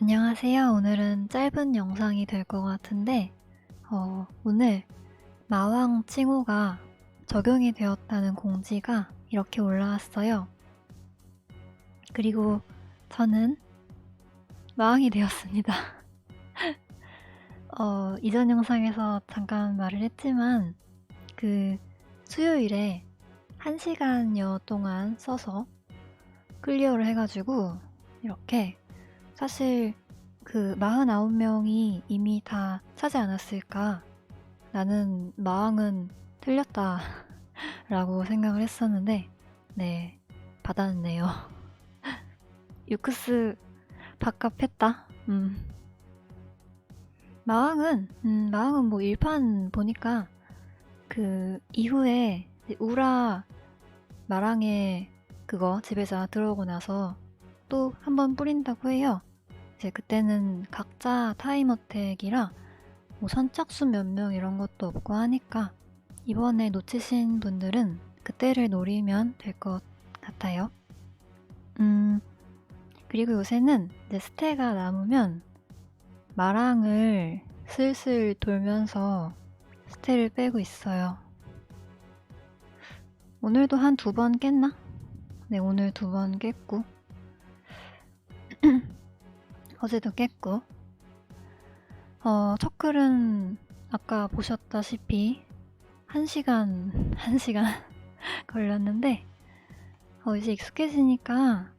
안녕하세요. 오늘은 짧은 영상이 될 것 같은데, 어, 오늘 마왕 칭호가 적용이 되었다는 공지가 이렇게 올라왔어요. 그리고 저는 마왕이 되었습니다. 어, 이전 영상에서 잠깐 말을 했지만, 그 수요일에 1시간여 동안 써서 클리어를 해가지고, 이렇게 사실 그 49명이 이미 다 차지 않았을까? 나는 마왕은 틀렸다. 라고 생각을 했었는데, 네, 받았네요. 유크스 밥값했다. 음. 마왕은, 음, 마왕은 뭐 일판 보니까 그 이후에 우라 마랑의 그거 지배자 들어오고 나서 또 한 번 뿌린다고 해요. 이제 그때는 각자 타임어택이라 뭐 선착수 몇명 이런 것도 없고 하니까 이번에 놓치신 분들은 그때를 노리면 될 것 같아요. 음, 그리고 요새는 이제 스테가 남으면 마랑을 슬슬 돌면서 스테를 빼고 있어요. 오늘도 한 두 번 깼나? 네, 오늘 두 번 깼고. 어제도 깼고. 어, 첫 글은 아까 보셨다시피 1시간, 1시간 걸렸는데, 어, 이제 익숙해지니까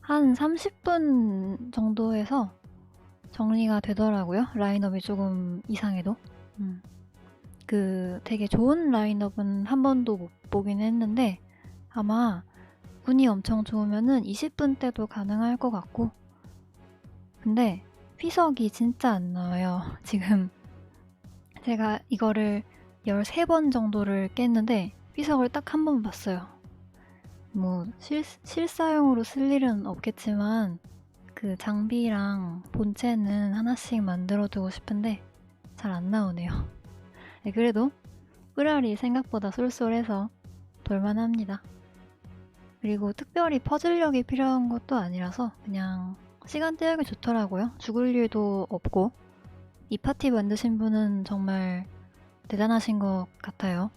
한 30분 정도에서 정리가 되더라고요. 라인업이 조금 이상해도. 음. 그 되게 좋은 라인업은 한 번도 못 보긴 했는데, 아마 운이 엄청 좋으면은 20분 때도 가능할 것 같고, 근데 피석이 진짜 안 나와요. 지금 제가 이거를 13번 정도를 깼는데 피석을 딱 한 번 봤어요. 뭐 실, 실사용으로 쓸 일은 없겠지만 그 장비랑 본체는 하나씩 만들어 두고 싶은데 잘 안 나오네요. 네, 그래도 뿌라리 생각보다 쏠쏠해서 돌만합니다. 그리고 특별히 퍼즐력이 필요한 것도 아니라서 그냥 시간 때우기 좋더라고요. 죽을 일도 없고 이 파티 만드신 분은 정말 대단하신 것 같아요.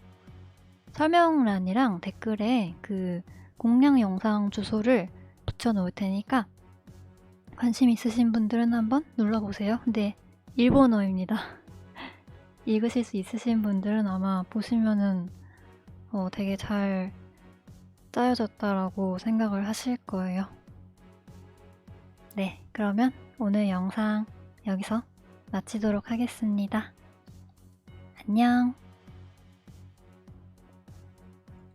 설명란이랑 댓글에 그 공략 영상 주소를 붙여놓을 테니까 관심 있으신 분들은 한번 눌러보세요. 근데 일본어입니다. 읽으실 수 있으신 분들은 아마 보시면은 어, 되게 잘 짜여졌다라고 생각을 하실 거예요. 네, 그러면 오늘 영상 여기서 마치도록 하겠습니다. 안녕.